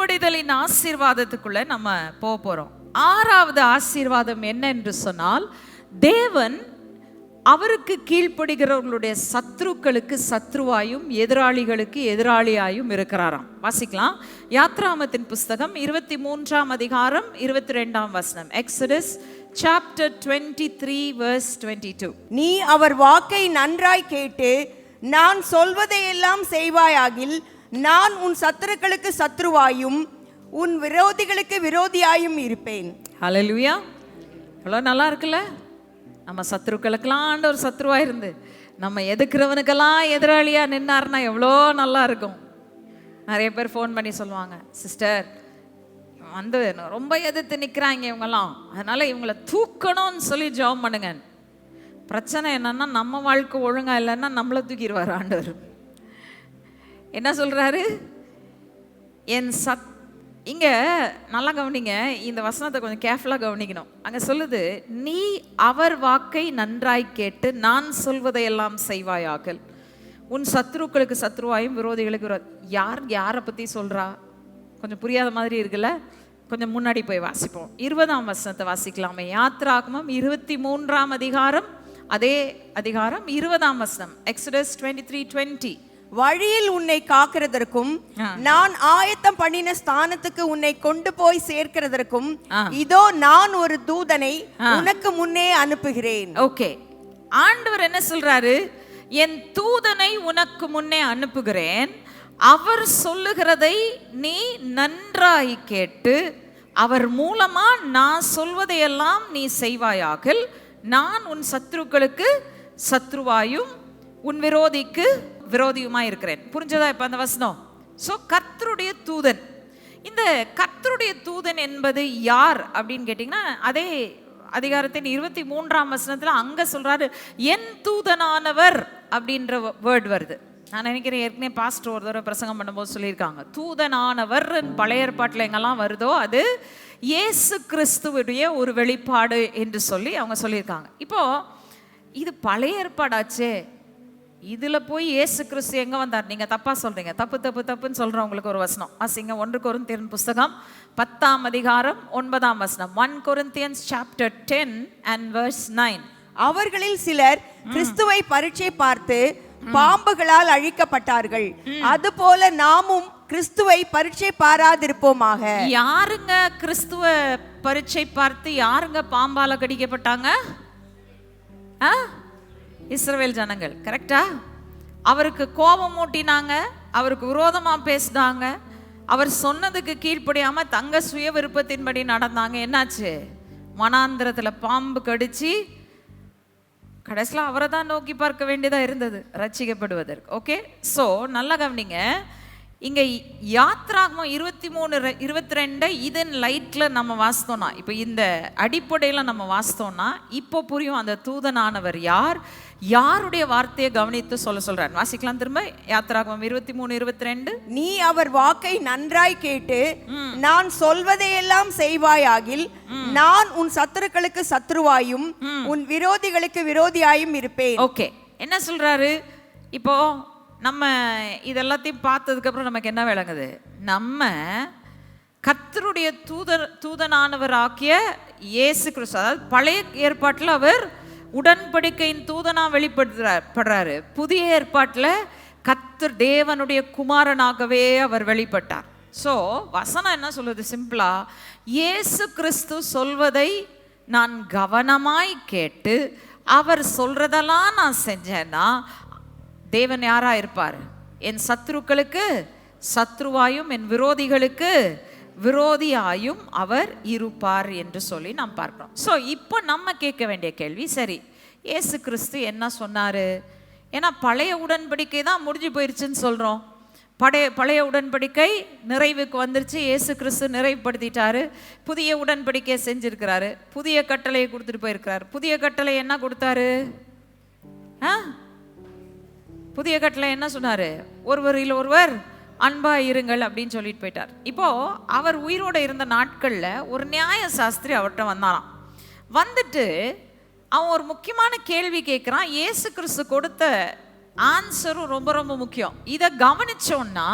கீழ்ப்படிதலின் ஆசீர்வாதத்துக்குள்ள நம்ம போக போறோம். ஆறாவது ஆசீர்வாதம் என்ன என்று சொன்னால் தேவன் அவருக்கு கீழ்ப்படுகிறவர்களுடைய சத்ருக்களுக்கு சத்ருவாயும் எதிராளிகளுக்கு எதிராளியாயும் இருக்கிறாராம். வாசிக்கலாம். யாத்ராமத்தின் புஸ்தகம் இருபத்தி மூன்றாம் அதிகாரம் இருபத்தி ரெண்டாம் வசனம். Exodus chapter twenty three verse twenty two நீ அவர் வாக்கை நன்றாய் கேட்டு நான் சொல்வதையெல்லாம் செய்வாயாகில் நான் உன் சத்துருக்களுக்கு சத்ருவாயும் உன் விரோதிகளுக்கு விரோதியாயும் இருப்பேன். ஹalleluya. எவ்வளோ நல்லா இருக்குல்ல? நம்ம சத்ருக்களுக்கெல்லாம் ஆண்டவர் சத்ருவா இருந்து நம்ம எதுக்குறவனுக்கெல்லாம் எதிராளியாக நின்னார்னா எவ்வளோ நல்லா இருக்கும். நிறைய பேர் ஃபோன் பண்ணி சொல்லுவாங்க சிஸ்டர் வந்து ரொம்ப எதிர்த்து நிற்கிறாங்க இவங்கெல்லாம். அதனால் இவங்கள தூக்கணும்னு சொல்லி ஜாப் பண்ணுங்க பிரச்சனை என்னன்னா நம்ம வாழ்க்கை ஒழுங்காக இல்லைன்னா நம்மளை தூக்கிடுவார் ஆண்டவர். என்ன சொல்றாரு? என் சத் இங்க நல்லா கவனிங்க இந்த வசனத்தை கொஞ்சம் கேர்ஃபுல்லாக கவனிக்கணும். அங்க சொல்லுது நீ அவர் வாக்கை நன்றாய் கேட்டு நான் சொல்வதையெல்லாம் செய்வாயாகல் உன் சத்ருக்களுக்கு சத்ருவாயும் விரோதிகளுக்கு யார் யாரை பத்தி சொல்றா? கொஞ்சம் புரியாத மாதிரி இருக்குல்ல? கொஞ்சம் முன்னாடி போய் வாசிப்போம். இருபதாம் வசனத்தை வாசிக்கலாமே. யாத்ராகமம் இருபத்தி மூன்றாம் அதிகாரம் அதே அதிகாரம் இருபதாம் வசனம். எக்ஸடஸ் டுவெண்ட்டி த்ரீ டுவெண்ட்டி வழியில் உன்னை காக்கிறதற்கும் நான் ஆயத்தம் பண்ணின ஸ்தானத்துக்கு உன்னை கொண்டு போய் சேர்க்கிறதற்கும் இதோ நான் ஒரு தூதனை உனக்கு முன்னே அனுப்புகிறேன். ஓகே. ஆண்டவர் என்ன சொல்றாரு? என் தூதனை உனக்கு முன்னே அனுப்புகிறேன். அவர் சொல்லுகிறதை நீ நன்றாய் கேட்டு அவர் மூலமா நான் சொல்வதையெல்லாம் நீ செய்வாயாகில் நான் உன் சத்ருக்களுக்கு சத்ருவாயும் உன் விரோதிக்கு விரோதியுமா இருக்கிறேன். புரிஞ்சதா இப்போ அந்த வசனம்? ஸோ கர்த்தருடைய தூதன். இந்த கர்த்தருடைய தூதன் என்பது யார் அப்படின்னு கேட்டிங்கன்னா அதே அதிகாரத்தின் இருபத்தி மூன்றாம் வசனத்தில் அங்கே சொல்கிறாரு என் தூதனானவர் அப்படின்ற வேர்ட் வருது. நான் நினைக்கிறேன் ஏற்கனவே பாஸ்டர் ஒரு தடவை பிரசங்கம் பண்ணும்போது சொல்லியிருக்காங்க. தூதனானவர் பழைய ஏற்பாட்டில் எங்கெல்லாம் வருதோ அது இயேசு கிறிஸ்துவுடைய ஒரு வெளிப்பாடு என்று சொல்லி அவங்க சொல்லியிருக்காங்க. இப்போ இது பழைய ஏற்பாடாச்சே இதுல போய் இயேசு கிறிஸ்து எங்க வந்தார்? நீங்க தப்பா சொல்றீங்க. தப்பு தப்பு தப்புன்னு சொல்றவங்களுக்கு ஒரு வசனம். வாசிங்க ஒன்று கொரிந்தியன் புஸ்தகம் பத்தாம் அதிகாரம் ஒன்பதாம் வசனம். One Corinthians chapter ten and verse nine அவர்களில் சிலர் கிறிஸ்துவை பரீட்சை பார்த்து பாம்புகளால் அழிக்கப்பட்டார்கள். அதுபோல நாமும் கிறிஸ்துவை பரீட்சை பாராதிருப்போமாக. யாருங்க கிறிஸ்துவ பரீட்சை பார்த்து யாருங்க பாம்பால கடிக்கப்பட்டாங்க? ஆ? இஸ்ரவேல் ஜனங்கள் கரெக்டா அவருக்கு கோபம் மூட்டினாங்க அவருக்கு விரோதமாக பேசினாங்க. அவர் சொன்னதுக்கு கீழ்ப்படியாமல் தங்க சுய விருப்பத்தின்படி நடந்தாங்க. என்னாச்சு? மனாந்திரத்தில் பாம்பு கடிச்சு கடைசியில் அவரை தான் நோக்கி பார்க்க வேண்டியதாக இருந்தது ரசிக்கப்படுவதற்கு ஓகே ஸோ நல்லா கவனிங்க. இங்கே யாத்ராகமம் இருபத்தி மூணு இருபத்தி ரெண்டை இதன் லைட்டில் நம்ம வாசித்தோம்னா இப்போ இந்த அடிப்படையில் நம்ம வாசித்தோம்னா இப்போ புரியும் அந்த தூதனானவர் யார் யாருடைய வார்த்தையை கவனித்து சொல்ல சொல்றார். வாசிக்கலாம் திரும்ப. யாத்ராகமம் இருபத்தி மூணு இருபத்தி ரெண்டு. நீ அவர் வாக்கை நன்றாய் கேட்டு நான் சொல்வதையெல்லாம் செய்வாயாகில் நான் உன் சத்துருக்களுக்கு சத்ருவாயும் உன் விரோதிகளுக்கு விரோதியாயும் இருப்பேன். ஓகே. என்ன சொல்றாரு? இப்போ நம்ம இதெல்லாத்தையும் பார்த்ததுக்கப்புறம் நமக்கு என்ன விளங்குது? நம்ம கத்தருடைய தூதர் தூதனானவராக்கிய இயேசு கிறிஸ்து அதாவது பழைய ஏற்பாட்டில் அவர் உடன்படிக்கையின் தூதனாக வெளிப்படுத்துறார் படுறாரு. புதிய ஏற்பாட்டில் கத்தர் தேவனுடைய குமாரனாகவே அவர் வெளிப்பட்டார். ஸோ வசனம் என்ன சொல்லுது? சிம்பிளா இயேசு கிறிஸ்து சொல்வதை நான் கவனமாய் கேட்டு அவர் சொல்கிறதெல்லாம் நான் செஞ்சேன்னா தேவன் யாரா இருப்பார்? என் சத்ருக்களுக்கு சத்ருவாயும் என் விரோதிகளுக்கு விரோதியாயும் அவர் இருப்பார் என்று சொல்லி நாம் பார்க்கிறோம். ஸோ இப்போ நம்ம கேட்க வேண்டிய கேள்வி சரி ஏசு கிறிஸ்து என்ன சொன்னார்? ஏன்னா பழைய உடன்படிக்கை தான் முடிஞ்சு போயிருச்சுன்னு சொல்கிறோம் பழைய பழைய உடன்படிக்கை நிறைவுக்கு வந்துருச்சு. ஏசு கிறிஸ்து நிறைவுபடுத்திட்டாரு. புதிய உடன்படிக்கையை செஞ்சுருக்கிறாரு. புதிய கட்டளையை கொடுத்துட்டு போயிருக்கிறாரு. புதிய கட்டளை என்ன கொடுத்தாரு? ஆ? புதிய கட்டளை என்ன சொன்னார்? ஒருவரில் ஒருவர் அன்பா இருங்கள் அப்படின்னு சொல்லிட்டு போயிட்டார். இப்போ அவர் உயிரோட இருந்த நாட்களில் ஒரு நியாய சாஸ்திரி அவர்கிட்ட வந்தாராம். வந்துட்டு அவன் ஒரு முக்கியமான கேள்வி கேட்குறான் இயேசு கிறிஸ்து கொடுத்த ஆன்சரும் ரொம்ப ரொம்ப முக்கியம். இதை கவனிச்சோன்னா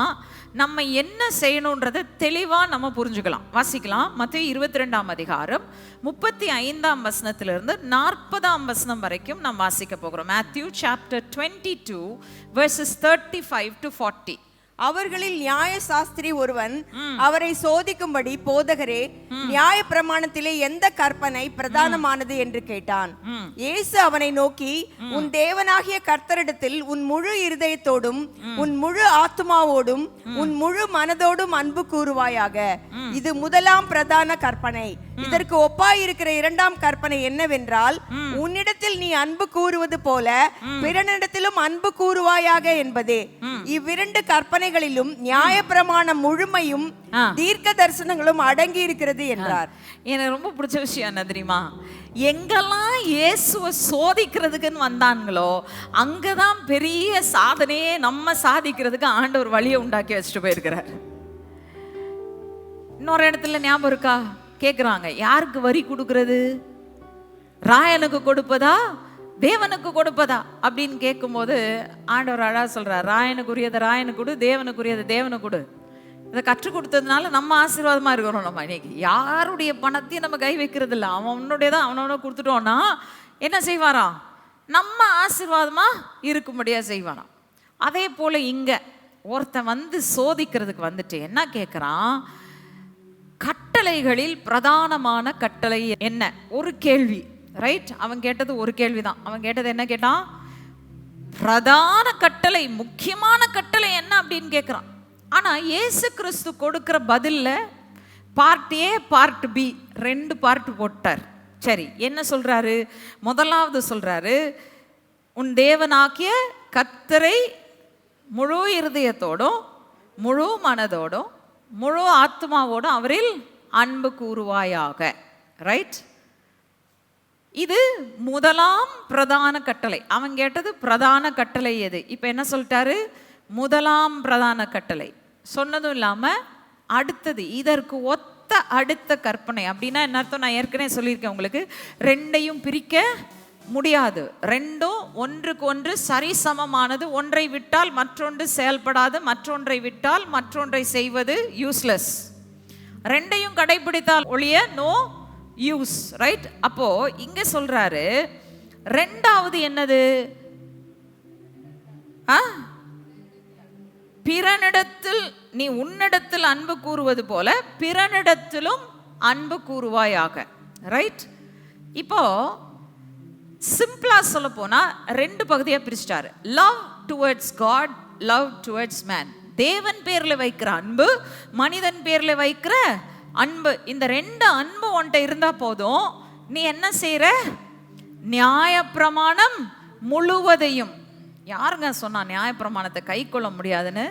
நம்ம என்ன செய்யணுன்றதை தெளிவாக நம்ம புரிஞ்சுக்கலாம். வாசிக்கலாம். மத்திய இருபத்தி ரெண்டாம் அதிகாரம் முப்பத்தி ஐந்தாம் வசனத்திலிருந்து நாற்பதாம் வசனம் வரைக்கும் நாம் வாசிக்க போகிறோம். Matthew chapter twenty two verses thirty five to forty அவர்களில் நியாய சாஸ்திரி ஒருவன் அவரை சோதிக்கும்படி போதகரே நியாய பிரமாணத்திலே எந்த கற்பனை பிரதானமானது என்று கேட்டான். இயேசு அவனை நோக்கி உன் தேவனாகிய கர்த்தரிடத்தில் உன் முழு இருதயத்தோடும் உன் முழு ஆத்மாவோடும் உன் முழு மனதோடும் அன்பு கூறுவாயாக. இது முதலாம் பிரதான கற்பனை. இதற்கு ஒப்பாயிருக்கிற இரண்டாம் கற்பனை என்னவென்றால் உன்னிடத்தில் நீ அன்பு கூறுவது போல பிறனிடத்திலும் அன்பு கூறுவாயாக என்பதே. இவ்விரண்டு கற்பனைகளிலும் நியாயப்பிரமாணம் முழுமையும். தீர்க்க தரிசனங்களும் அடங்கி இருக்கிறது என்றார் எனக்கு ரொம்ப பிடிச்ச விஷயம் என்ன தெரியுமா? எங்கெல்லாம் இயேசுவை சோதிக்கிறதுக்குன்னு வந்தாங்களோ அங்கதான் பெரிய சாதனையே நம்ம சாதிக்கிறதுக்கு ஆண்டவர் வழியை உண்டாக்கி வச்சுட்டு போயிருக்கிறார். இன்னொரு இடத்துல ஞாபகம் இருக்கா? கேட்குறாங்க யாருக்கு வரி கொடுக்கறது? ராயனுக்கு கொடுப்பதா? தேவனுக்கு கொடுப்பதா? அப்படின்னு கேட்கும்போது ஆண்டவர் அழா சொல்கிறார் ராயனுக்குரியதை ராயனுக்கு கொடு தேவனுக்குரியதை தேவனுக்கு கொடு. இதை கற்றுக் கொடுத்ததுனால நம்ம ஆசீர்வாதமாக இருக்கிறோம் நம்ம இன்னைக்கு. யாருடைய பணத்தையும் நம்ம கை வைக்கிறது இல்லை அவனுடையதான் அவனவன கொடுத்துட்டோன்னா என்ன செய்வாராம்? நம்ம ஆசீர்வாதமாக இருக்கும்படியா செய்வாராம். அதே போல் இங்கே ஒருத்தன் வந்து சோதிக்கிறதுக்கு வந்துட்டு என்ன கேட்குறான் கட்டளைகளில் பிரதானமான கட்டளை என்ன? ஒரு கேள்வி. ரைட் அவன் கேட்டது ஒரு கேள்விதான். அவன் கேட்டது என்ன கேட்டான் பிரதான கட்டளை முக்கியமான கட்டளை என்ன அப்படின்னு கேட்குறான் ஆனா இயேசு கிறிஸ்து கொடுக்கிற பதில்ல பார்ட் ஏ பார்ட் பி ரெண்டு பார்ட் போட்டார். சரி என்ன சொல்றாரு? முதலாவது சொல்றாரு உன் தேவனாக்கிய கத்தரை முழு இருதயத்தோடும் முழு மனதோடும் முழு ஆத்மாவோடும் அவரில் அன்பு கூறுவாயாக ரைட் இது முதலாம் பிரதான கட்டளை. அவன் கேட்டது பிரதான கட்டளை எது? இப்போ என்ன சொல்லிட்டாரு? முதலாம் பிரதான கட்டளை. சொன்னதும் இல்லாமல் அடுத்தது இதற்கு ஒத்த அடுத்த கற்பனை. அப்படின்னா என்ன அர்த்தம்? நான் ஏற்கனவே சொல்லியிருக்கேன் உங்களுக்கு. ரெண்டையும் பிரிக்க முடியாது. ரெண்டும் ஒன்றுக்கு ஒன்று சரிசமமானது. ஒன்றை விட்டால் மற்றொன்று செயல்படாது. மற்றொன்றை விட்டால் மற்றொன்றை செய்வது யூஸ்லெஸ் ரெண்டையும் கடைபிடித்தால் ஒழிய நோ யூஸ் ரைட் அப்போ இங்க சொல்றாரு ரெண்டாவது என்னது? ஆ? பிறனிடத்தில் நீ உன்னிடத்தில் அன்பு கூறுவது போல பிறனிடத்திலும் அன்பு கூறுவாயாக ரைட் இப்போ சிம்பிளா சொல்ல போனா ரெண்டு பகுதியா பிரிச்சிட்டாரு. Love towards God love towards man தேவன் பேரில் வைக்கிற அன்பு மனிதன் பேரில் வைக்கிற அன்பு. இந்த ரெண்டு அன்பு உன்கிட்ட இருந்தா போதும். நீ என்ன செய்கிற நியாயப்பிரமாணம் முழுவதையும். யாருங்க சொன்னா நியாயப்பிரமாணத்தை கை கொள்ள முடியாதுன்னு?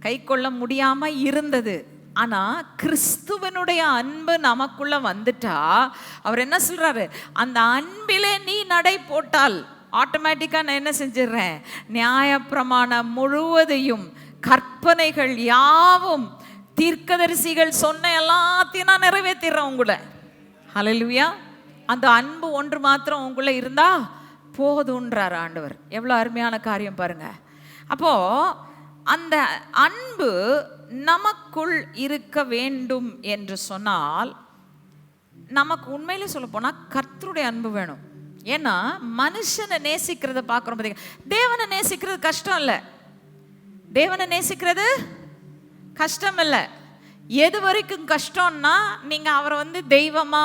கை கொள்ள முடியாம இருந்தது. ஆனால் கிறிஸ்துவனுடைய அன்பு நமக்குள்ள வந்துட்டா அவர் என்ன சொல்றாரு? அந்த அன்பிலே நீ நடை போட்டால் ஆட்டோமேட்டிக்காக நான் என்ன செஞ்சிடுறேன்? நியாயப்பிரமாணம் முழுவதையும். கற்பனைகள் யாவும் தீர்க்கதரிசிகள் சொன்ன எல்லாத்தையும் நான் நிறைவேற்றிடுறேன் உங்களை. அலலுவியா அந்த அன்பு ஒன்று மாத்திரம் உங்களை இருந்தா போதுன்றார் ஆண்டவர். எவ்வளோ அருமையான காரியம் பாருங்க. அப்போ அந்த அன்பு நமக்குள் இருக்க வேண்டும் என்று சொன்னால் நமக்கு உண்மையிலே சொல்ல போனால் கர்த்தருடைய அன்பு வேணும். ஏன்னா மனுஷனை நேசிக்கிறத பார்க்குறோம் பார்த்தீங்க தேவனை நேசிக்கிறது கஷ்டம் இல்லை. தேவனை நேசிக்கிறது? கஷ்டம் இல்லை எது வரைக்கும் கஷ்டம்னா நீங்கள் அவரை வந்து தெய்வமா?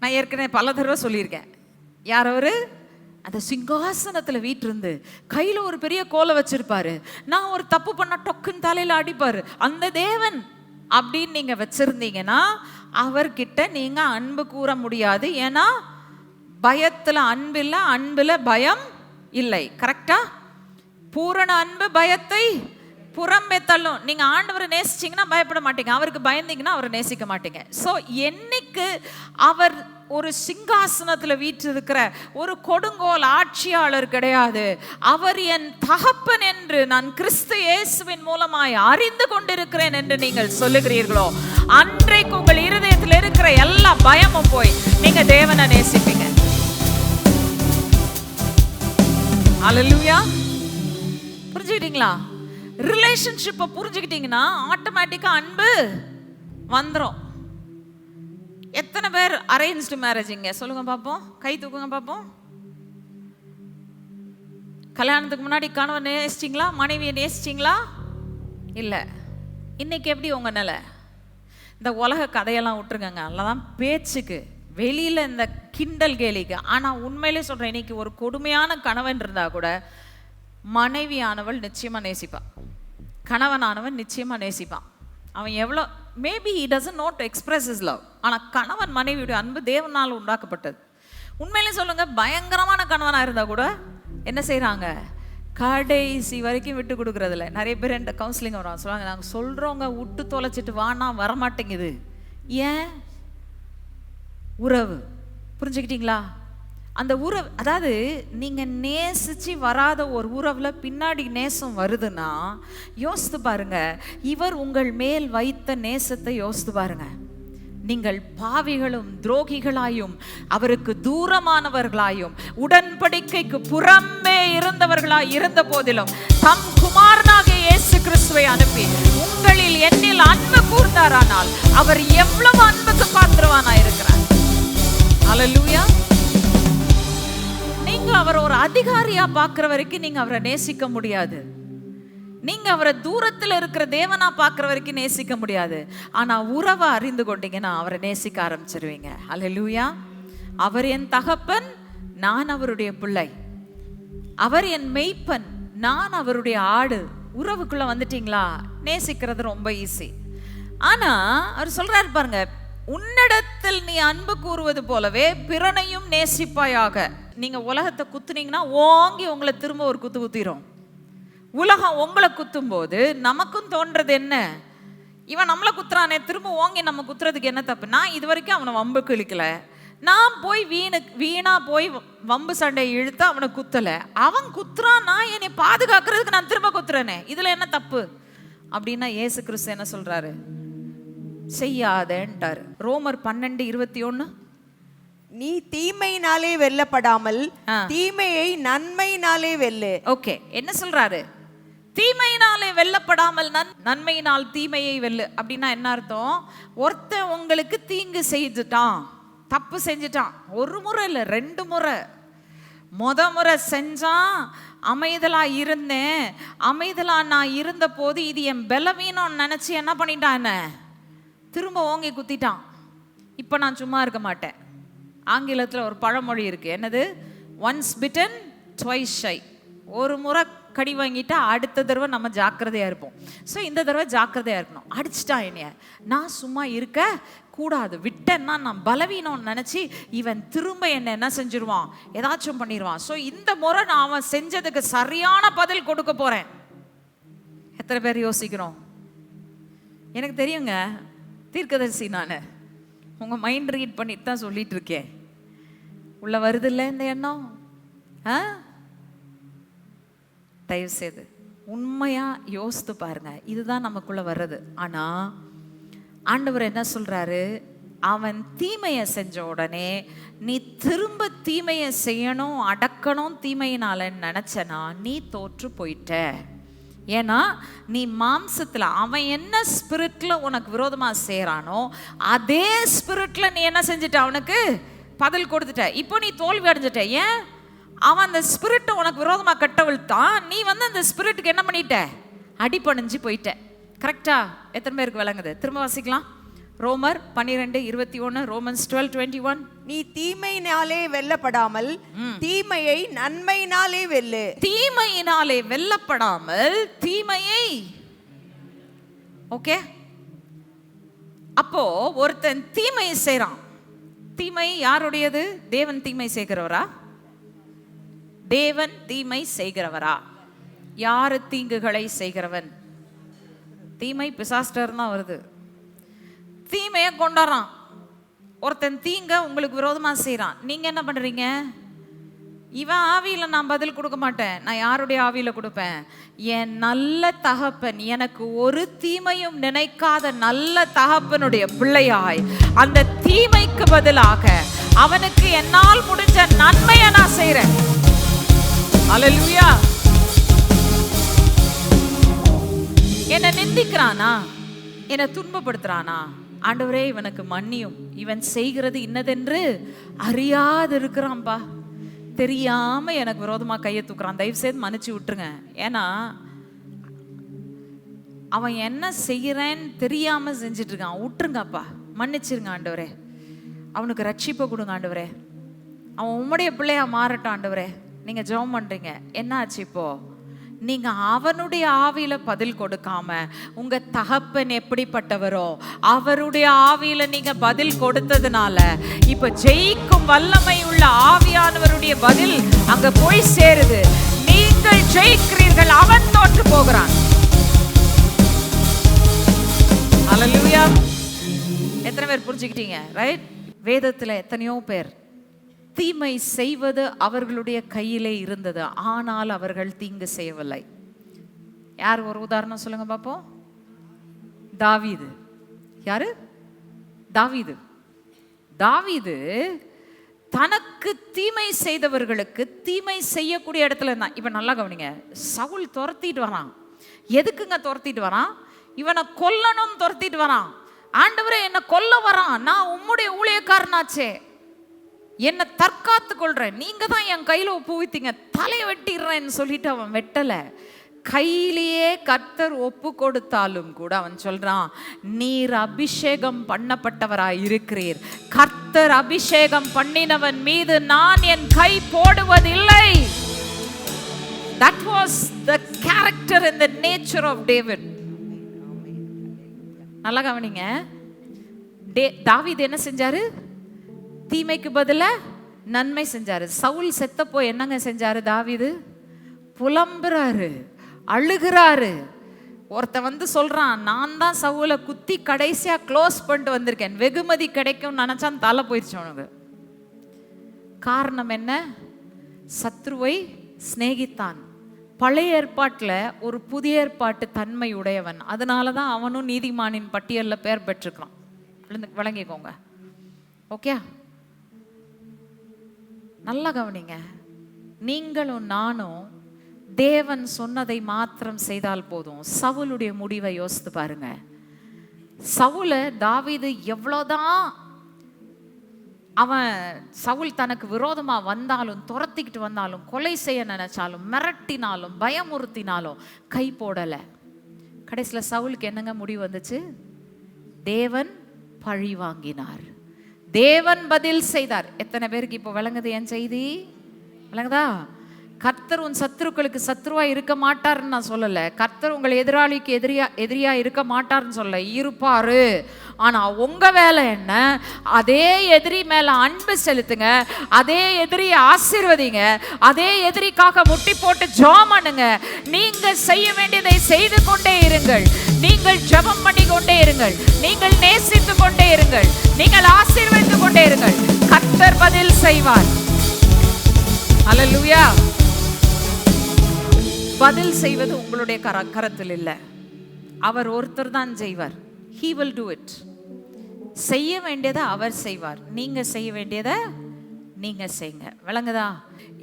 நான் ஏற்கனவே பல தடவை சொல்லியிருக்கேன். யார் அவர்? அந்த சிங்காசனத்தில் வீட்டிருந்து கையில் ஒரு பெரிய கோலை வச்சிருப்பாரு. நான் ஒரு தப்பு பண்ண டொக்குன்னு தலையில் அடிப்பார். அந்த தேவன் அப்படின்னு நீங்கள் வச்சுருந்தீங்கன்னா அவர்கிட்ட நீங்கள் அன்பு கூற முடியாது. ஏன்னா பயத்தில் அன்பு இல்லை அன்பில் பயம் இல்லை. கரெக்டாக பூரண அன்பு பயத்தை புறம்பே தள்ளும். நீங்கள் ஆண்டவரை நேசிச்சிங்கன்னா பயப்பட மாட்டீங்க. அவருக்கு பயந்தீங்கன்னா அவரை நேசிக்க மாட்டீங்க. ஸோ என்னைக்கு அவர் ஒரு சிங்காசனத்தில் வீற்றிருக்கிற ஒரு கொடுங்கோல் ஆட்சியாளர் கிடையாது. அவர் என் தகப்பன் என்று நான் கிறிஸ்து இயேசுவின் மூலமாய் அறிந்து கொண்டிருக்கிறேன் என்று நீங்கள் சொல்லுகிறீர்களோ அன்றைக்கு உங்கள் இருதயத்தில் இருக்கிற எல்லா பயமும் போய் நீங்க தேவனை நேசிப்பீங்க. அலலுயா புரிஞ்சுக்கிட்டீங்களா? ரிலேஷன்ஷிப்பை புரிஞ்சுக்கிட்டீங்கன்னா ஆட்டோமேட்டிக்காக அன்பு வந்துரும். எத்தனை பேர் அரேஞ்ச்டு மேரேஜிங்க சொல்லுங்க பார்ப்போம் கை தூக்குங்க பார்ப்போம் கல்யாணத்துக்கு முன்னாடி கணவன் நேசிச்சிங்களா? மனைவியை நேசிச்சிங்களா? இல்லை. இன்னைக்கு எப்படி உங்க நிலை? இந்த உலக கதையெல்லாம் விட்டுருங்கங்க. அதெல்லாம் பேச்சுக்கு வெளியில இந்த கிண்டல் கேலிக்கு. ஆனா உண்மையிலே சொல்றேன் இன்னைக்கு ஒரு கொடுமையான கணவன் இருந்தா கூட மனைவியானவள் நிச்சயமாக நேசிப்பான் கணவனானவன் நிச்சயமாக நேசிப்பான் அவன் எவ்வளோ maybe he doesn't not to express his love ஆனால் கணவன் மனைவியுடைய அன்பு தேவனால் உண்டாக்கப்பட்டது. உண்மையிலே சொல்லுங்கள் பயங்கரமான கணவனாக இருந்தால் கூட என்ன செய்கிறாங்க கடைசி வரைக்கும் விட்டு கொடுக்குறதில்ல. நிறைய பேர் என்கிட்ட கவுன்சிலிங் வரும் சொல்லுவாங்க நாங்கள் சொல்கிறவங்க விட்டு தொலைச்சிட்டு வானா வரமாட்டேங்குது. ஏன்? உறவு. புரிஞ்சுக்கிட்டீங்களா? அந்த உறவு அதாவது நீங்கள் நேசித்து வராத ஒரு உறவில் பின்னாடி நேசம் வருதுன்னா யோசித்து பாருங்க. இவர் உங்கள் மேல் வைத்த நேசத்தை யோசித்து பாருங்க. நீங்கள் பாவிகளும் துரோகிகளாயும் அவருக்கு தூரமானவர்களாயும் உடன்படிக்கைக்கு புறம்பே இருந்தவர்களாய் இருந்த போதிலும் தம் குமாரனாக இயேசு கிறிஸ்துவை அனுப்பி உங்களில் என்னில் அன்பு கூர்ந்தாரானால் அவர் எவ்வளவு அன்புக்கு பாத்திரவானா இருக்கிறார் அல்லேலூயா நீங்க அவரை ஒரு அதிகாரியா பார்க்குற வரைக்கும் நீங்க அவரை நேசிக்க முடியாது. நீங்க அவரை தூரத்துல இருக்கிற தேவனா பார்க்குற வரைக்கும் நேசிக்க முடியாது. ஆனா உறவை அறிந்து கொண்டீங்கன்னா அவரை நேசிக்க ஆரம்பிச்சிருவீங்க. அலலூயா அவர் என் தகப்பன் நான் அவருடைய பிள்ளை. அவர் என் மெய்ப்பன் நான் அவருடைய ஆடு. உறவுக்குள்ள வந்துட்டீங்களா? நேசிக்கிறது ரொம்ப ஈஸி ஆனா அவர் சொல்றாரு பாருங்க உன்னிடத்தில் நீ அன்பு கூறுவது போலவே பிறனையும் நேசிப்பாயாக. நீங்க உலகத்தை குத்துனீங்கன்னா ஓங்கி உங்களை திரும்ப ஒரு குத்து குத்திரும். உலகம் உங்களை குத்தும் போது நமக்கும் தோன்றது என்ன? இவன் நம்மளை குத்துறானே திரும்ப ஓங்கி நம்ம குத்துறதுக்கு என்ன தப்புனா இது வரைக்கும் அவனை வம்பு கிழிக்கல. நான் போய் வீணு வீணா போய் வம்பு சண்டையை இழுத்து அவனை குத்தலை. அவன் குத்துறான் நான் என்னை பாதுகாக்கிறதுக்கு நான் திரும்ப குத்துறேனே. இதுல என்ன தப்பு? அப்படின்னா ஏசு கிறிஸ்து என்ன சொல்றாரு? செய்யாதேன்ட்டாரு. ரோமர் பன்னெண்டு இருபத்தி ஒண்ணு நீ தீமையினாலே வெல்லப்படாமல். தீமையை நன்மையினாலே வெல்லு. ஓகே என்ன சொல்றாரு? தீமையினாலே வெல்லப்படாமல் நன் நன்மையினால் தீமையை வெல்லு. அப்படின்னா என்ன அர்த்தம்? ஒருத்தன் உங்களுக்கு தீங்கு செய்துட்டான் தப்பு செஞ்சுட்டான் ஒரு முறை இல்லை ரெண்டு முறை. முத முறை செஞ்சான் அமைதலா இருந்தேன். அமைதலா நான் இருந்த போது இது என் பலவீனம்னு நினைச்சு என்ன பண்ணிட்டான் என்ன? திரும்ப ஓங்கி குத்திட்டான். இப்போ நான் சும்மா இருக்க மாட்டேன். ஆங்கிலத்தில் ஒரு பழமொழி இருக்கு. என்னது? ஒன்ஸ் பிட்டன் ட்வைஸ் ஷை ஒரு முறை கடி வாங்கிட்டா அடுத்த தடவை நம்ம ஜாக்கிரதையா இருப்போம். ஸோ இந்த தடவை ஜாக்கிரதையா இருக்கணும். அடிச்சிட்டான் என்னைய. நான் சும்மா இருக்க கூடாது. விட்டேன்னா நான் பலவீனம்னு நினச்சி இவன் திரும்ப என்ன என்ன செஞ்சிருவான்? ஏதாச்சும் பண்ணிடுவான் ஸோ இந்த முறை நான் அவன் செஞ்சதுக்கு சரியான பதில் கொடுக்க போறேன். எத்தனை பேர் யோசிக்கிறோம்? எனக்கு தெரியுங்க தீர்க்கதரிசி நான். உங்கள் மைண்ட் ரீட் பண்ணிட்டு தான் சொல்லிட்டு இருக்கேன் உள்ள வருது இல்லை இந்த எண்ணம்? ஆ? தயவு செய்து உண்மையா யோசித்து பாருங்க. இதுதான் நமக்குள்ள வர்றது. ஆனா ஆண்டவர் என்ன சொல்றாரு? அவன் தீமையை செஞ்ச உடனே நீ திரும்ப தீமையை செய்யணும் அடக்கணும் தீமையினாலன்னு நினச்சனா நீ தோற்று போயிட்ட. ஏன்னா நீ மாம்சத்தில் அவன் என்ன ஸ்பிரிட்ல உனக்கு விரோதமாக செய்கிறானோ அதே ஸ்பிரிட்ல நீ என்ன செஞ்சுட்ட? அவனுக்கு பதில் கொடுத்துட்ட. இப்போ நீ தோல்வி அடைஞ்சிட்ட. ஏன்? அவன் அந்த ஸ்பிரிட்டை உனக்கு விரோதமாக கட்டவிழ்த்தான் நீ வந்து அந்த ஸ்பிரிட்டுக்கு என்ன பண்ணிட்ட? அடிப்பணிஞ்சு போயிட்ட. கரெக்டா எத்தனை பேருக்கு விளங்குது? திரும்ப வாசிக்கலாம். ரோமர் பன்னிரெண்டு இருபத்தி ஒன்று ரோமன்ஸ் டுவெல் டுவெண்ட்டி ஒன். நீ தீமையினாலே வெல்லப்படாமல் தீமையை நன்மையினாலே வெல்லு. தீமையினாலே வெல்லப்படாமல் தீமையை. ஓகே? அப்போ ஒருத்தன் தீமையை செய்றான். தீமை யாருடையது? தேவன் தீமை செய்கிறவரா? தேவன் தீமை செய்கிறவரா? யாரு தீங்குகளை செய்கிறவன்? தீமை பிசாஸ்டர் தான் வருது. தீமையை கொண்டாடுறான். ஒருத்தன் தீங்க உங்களுக்கு விரோதமாக செய்கிறான் நீங்கள் என்ன பண்ணுறீங்க இவன் ஆவியில் நான் பதில் கொடுக்க மாட்டேன். நான் யாருடைய ஆவியில் கொடுப்பேன்? என் நல்ல தகப்பன் எனக்கு ஒரு தீமையும் நினைக்காத நல்ல தகப்பனுடைய பிள்ளையாய். அந்த தீமைக்கு பதிலாக அவனுக்கு என்னால் முடிஞ்ச நன்மையை நான் செய்கிறேன் அலலுயா என்னை நிந்திக்கிறானா? என்னை துன்பப்படுத்துறானா? ஆண்டவரே இவனுக்கு மன்னியும். இவன் செய்கிறது இன்னதென்று அறியாது இருக்கிறான்பா தெரியாம எனக்கு விரோதமா கையை தூக்குறான். தயவு செய்து மன்னிச்சு விட்டுருங்க. ஏன்னா அவன் என்ன செய்யறேன்னு தெரியாம செஞ்சுட்டு இருக்கான் விட்டுருங்கப்பா. மன்னிச்சிருங்க ஆண்டவரே. அவனுக்கு ரட்சிப்பை கொடுங்க ஆண்டவரே. அவன் உம்முடைய பிள்ளையா மாறட்டும் ஆண்டவரே. நீங்க ஜெபம் பண்றீங்க. என்ன ஆச்சு இப்போ? நீங்க அவனுடைய ஆவியில பதில் கொடுக்காம உங்க தகப்பன் எப்படிப்பட்டவரோ அவருடைய ஆவியில நீங்க பதில் கொடுத்ததுனால இப்ப ஜெயிக்கும் வல்லமை உள்ள ஆவியானவருடைய பதில் அங்க போய் சேருது. நீங்கள் ஜெயிக்கிறீர்கள் அவன் தோற்று போகிறான். ஹalleluya எத்தனை பேர் புரிஞ்சுக்கிட்டீங்க? ரைட் வேதத்துல எத்தனையோ பேர் தீமை செய்வது அவர்களுடைய கையிலே இருந்தது. ஆனால் அவர்கள் தீங்கு செய்யவில்லை. யார் ஒரு உதாரணம் சொல்லுங்க பாப்போம்? தாவீது. யாரு? தாவீது. தாவீது தனக்கு தீமை செய்தவர்களுக்கு தீமை செய்யக்கூடிய இடத்துல இருந்தான். இப்ப நல்லா கவனிங்க. சவுல் துரத்திட்டு வரான். எதுக்குங்க துரத்திட்டு வரான்? இவனை கொல்லணும் துரத்திட்டு வரான். ஆண்டவரே என்னை கொல்ல வரான். நான் உம்முடைய ஊழியக்காரனாச்சே. என்னை தற்காத்து கொள்றேன். நீங்க தான் என் கையில ஒப்புவித்தீங்க தலையை வெட்டிடுறேன்னு சொல்லிட்டு அவன் வெட்டல. கையிலேயே கர்த்தர் ஒப்பு கொடுத்தாலும் கூட அவன் சொல்றான் நீர் அபிஷேகம் பண்ணப்பட்டவராய் இருக்கிறீர். கர்த்தர் அபிஷேகம் பண்ணினவன் மீது நான் என் கை போடுவதில்லை. That was the character in the nature of David நல்லா கவனிங்க. டே தாவீது என்ன செஞ்சாரு? தீமைக்கு பதிலாக நன்மை செஞ்சாரு. சவுல் செத்தப்போ என்னங்க செஞ்சாரு தாவீது? புலம்புறாரு அழுகிறாரு. ஒருத்தன் வந்து சொல்றான் நான் தான் சவுலை குத்தி கடைசியா க்ளோஸ் பண்ணிட்டு வந்திருக்கேன். வெகுமதி கிடைக்கும் நினைச்சான் தலை போயிடுச்சு அவனுக்கு. காரணம் என்ன? சத்ருவை சிநேகித்தான். பழைய ஏற்பாட்டில் ஒரு புதிய ஏற்பாட்டு தன்மை உடையவன். அதனால தான் அவனும் நீதிமானின் பட்டியலில் பெயர் பெற்றுக்கிறான் விழுந்து- விளங்கிக்கோங்க. ஓகே? நல்லா கவனிங்க. நீங்களும் நானும் தேவன் சொன்னதை மாத்திரம் செய்தால் போதும். சவுலுடைய முடிவை யோசித்து பாருங்க. சவுல தாவீது எவ்வளோதான் அவன் சவுல் தனக்கு விரோதமா வந்தாலும் துரத்திக்கிட்டு வந்தாலும் கொலை செய்ய நினைச்சாலும் மிரட்டினாலும் பயமுறுத்தினாலும் கை போடல. கடைசியில் சவுலுக்கு என்னங்க முடிவு வந்துச்சு? தேவன் பழி வாங்கினார். தேவன் பதில் செய்தார். எத்தனை பேருக்கு இப்போ விளங்குது என் செய்தி? விளங்குதா? கர்த்தர் உன் சத்துருக்களுக்கு சத்ருவா இருக்க மாட்டாருன்னு நான் சொல்லலை. கர்த்தர் உங்கள் எதிராளிக்கு எதிரியா எதிரியா இருக்க மாட்டாருன்னு சொல்ல இருப்பாரு. ஆனா உங்க வேலை என்ன? அதே எதிரி மேல அன்பு செலுத்துங்க. அதே எதிரியை ஆசீர்வதிங்க. அதே எதிரிக்காக முட்டி போட்டு ஜோம் பண்ணுங்க. நீங்க செய்ய வேண்டியதை செய்து கொண்டே இருங்கள். நீங்கள் ஜெபம் பண்ணி கொண்டே இருங்கள். நீங்கள் நேசித்து கொண்டே இருங்கள். நீங்கள் ஆசீர்வதித்து கொண்டே இருங்கள். கர்த்தர் பதில் செய்வார். அலலுயா பதில் செய்வது உங்களுடைய கர கரத்தில் இல்லை. அவர் ஒருத்தர் தான் செய்வார். ஹீ வில் டூ இட் செய்ய வேண்டியதை அவர் செய்வார். நீங்க செய்ய வேண்டியதை நீங்க செய்யுங்க விளங்குதா?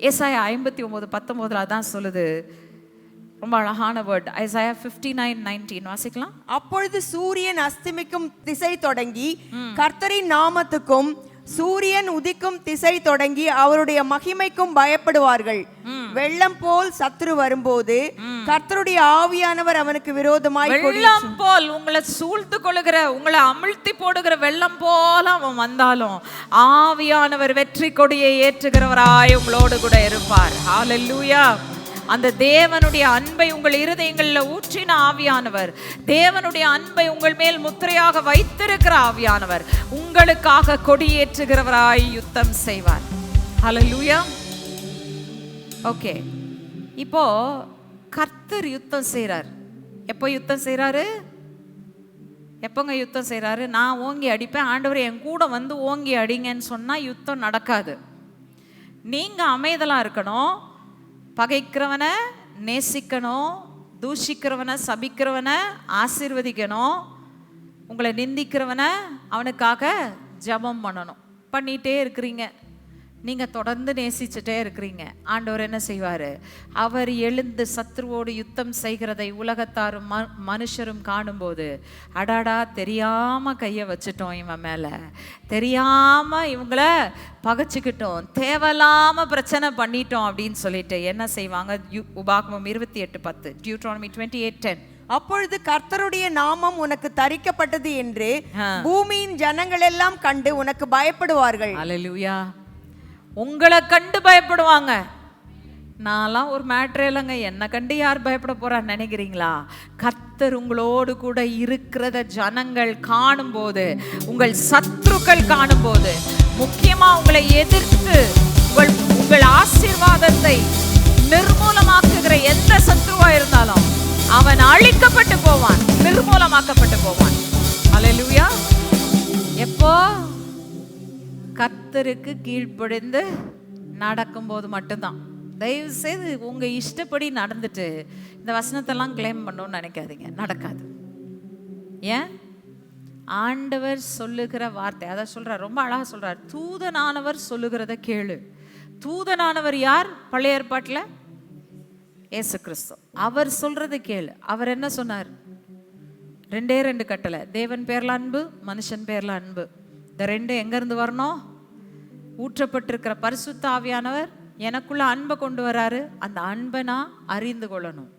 ஏசாய ஐம்பத்தி ஒன்பது பத்தொன்பதுல அதான் சொல்லுது. ரொம்ப அழகான word Isaiah fifty nine nineteen வாசிக்கலாம். அப்பொழுது சூரியன் அஸ்தமிக்கும் திசை தொடங்கி கர்த்தரின் நாமத்துக்கும் சூரியன் உதிக்கும் திசை தொடங்கி அவருடைய மகிமைக்கும் பயப்படுவார்கள். வெள்ளம் போல் சத்துரு வரும்போது கர்த்தருடைய ஆவியானவர் அவனுக்கு விரோதமாய் வெள்ளம் போல் உங்களை சூழ்ந்து கொள்ளுகிற உங்களை அமிழ்த்தி போடுகிற வெள்ளம் போல அவன் வந்தாலும் ஆவியானவர் வெற்றி கொடியை ஏற்றுகிறவராய் உங்களோடு கூட இருப்பார். ஹalleluya அந்த தேவனுடைய அன்பை உங்கள் இருதயங்களில் ஊற்றின ஆவியானவர். தேவனுடைய அன்பை உங்கள் மேல் முத்திரையாக வைத்திருக்கிற ஆவியானவர். உங்களுக்காக கொடியேற்றுகிறவராய் யுத்தம் செய்வார். ஹலலூயா ஓகே இப்போ கர்த்தர் யுத்தம் செய்கிறார் எப்போ யுத்தம் செய்கிறாரு எப்போங்க யுத்தம் செய்கிறாரு நான் ஓங்கி அடிப்பேன் ஆண்டவர் என் கூட வந்து ஓங்கி அடிங்கன்னு சொன்னால் யுத்தம் நடக்காது. நீங்கள் அமைதலாக இருக்கணும். பகைக்கிறவனை நேசிக்கணும் தூஷிக்கிறவனை சபிக்கிறவனை ஆசிர்வதிக்கணும் உங்களை நிந்திக்கிறவனை அவனுக்காக ஜெபம் பண்ணணும். பண்ணிகிட்டே இருக்கிறீங்க. நீங்க தொடர்ந்து நேசிச்சுட்டே இருக்கிறீங்க. ஆண்டவர் என்ன செய்வாரு? அவர் எழுந்து சத்ருவோடு யுத்தம் செய்கிறதை உலகத்தாரும் ம- மனுஷரும் காணும்போது அடாடா தெரியாம கையை வச்சுட்டோம் இவன் மேல. தெரியாம இவங்கள பகைச்சுக்கிட்டோம். தேவையில்லாம பிரச்சனை பண்ணிட்டோம் அப்படின்னு சொல்லிட்டு என்ன செய்வாங்க? யு- உபாகமம் இருபத்தி எட்டு பத்து டியூட்ரானமி டுவெண்ட்டி எயிட் டென் அப்பொழுது கர்த்தருடைய நாமம் உனக்கு தரிக்கப்பட்டது என்று. பூமியின் ஜனங்கள் எல்லாம் கண்டு உனக்கு பயப்படுவார்கள். அலலுயா உங்களை கண்டு பயப்படுவாங்க. நான்லாம் ஒரு மேட்ரே இல்லைங்க. என்னை கண்டு யார் பயப்பட போறான்னு நினைக்கிறீங்களா? கத்தர் உங்களோடு கூட இருக்கிறத ஜனங்கள் காணும்போது உங்கள் சத்ருக்கள் காணும்போது முக்கியமா உங்களை எதிர்த்து உங்கள் உங்கள் ஆசீர்வாதத்தை நிர்மூலமாக்குகிற எந்த சத்ருவா இருந்தாலும் அவன் அழிக்கப்பட்டு போவான் நிர்மூலமாக்கப்பட்டு போவான். அலலுயா எப்போ? கத்தருக்கு கீழ்ப்படிந்து நடக்கும்போது மட்டும்தான். தயவு செய்து உங்கள் இஷ்டப்படி நடந்துட்டு இந்த வசனத்தெல்லாம் கிளைம் பண்ணணும்னு நினைக்காதீங்க. நடக்காது. ஏன்? ஆண்டவர் சொல்லுகிற வார்த்தை அதை சொல்கிறார் ரொம்ப அழகாக சொல்கிறார் தூதனானவர் சொல்லுகிறத கேளு. தூதனானவர் யார்? பழைய ஏற்பாட்டில்? ஏசு கிறிஸ்து அவர் சொல்கிறத கேளு. அவர் என்ன சொன்னார்? ரெண்டே ரெண்டு கட்டளை. தேவன் பேரில் அன்பு மனுஷன் பேரில் அன்பு. இந்த ரெண்டு எங்கேருந்து வரணும்? ஊற்றப்பட்டிருக்கிற பரிசுத்த ஆவியானவர் எனக்குள்ள அன்பை கொண்டு வராரு. அந்த அன்பை நான் அறிந்து கொள்ளணும்.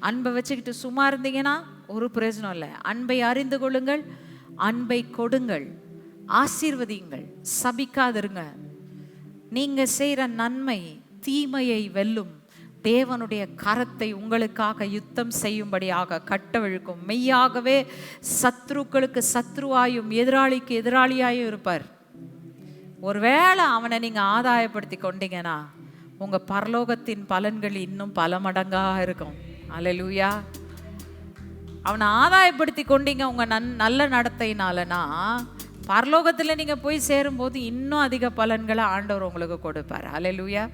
அன்பை வச்சுக்கிட்டு சும்மா இருந்தீங்கன்னா ஒரு பிரயோஜனம் இல்லை. அன்பை அறிந்து கொள்ளுங்கள் அன்பை கொடுங்கள் ஆசீர்வதியுங்கள் சபிக்காதிருங்க. நீங்கள் செய்கிற நன்மை தீமையை வெல்லும். தேவனுடைய கரத்தை உங்களுக்காக யுத்தம் செய்யும்படியாக கட்டவிழ்க்கும். மெய்யாகவே சத்ருக்களுக்கு சத்ருவாயும் எதிராளிக்கு எதிராளியாயும் இருப்பார். ஒருவேளை அவனை நீங்க ஆதாயப்படுத்தி கொண்டீங்கன்னா உங்க பரலோகத்தின் பலன்கள் இன்னும் பல மடங்காக இருக்கும். அலலூயா அவனை ஆதாயப்படுத்தி கொண்டீங்க உங்க நன் நல்ல நடத்தையினாலனா பரலோகத்தில் நீங்கள் போய் சேரும்போது இன்னும் அதிக பலன்களை ஆண்டவர் உங்களுக்கு கொடுப்பார். அலலூயா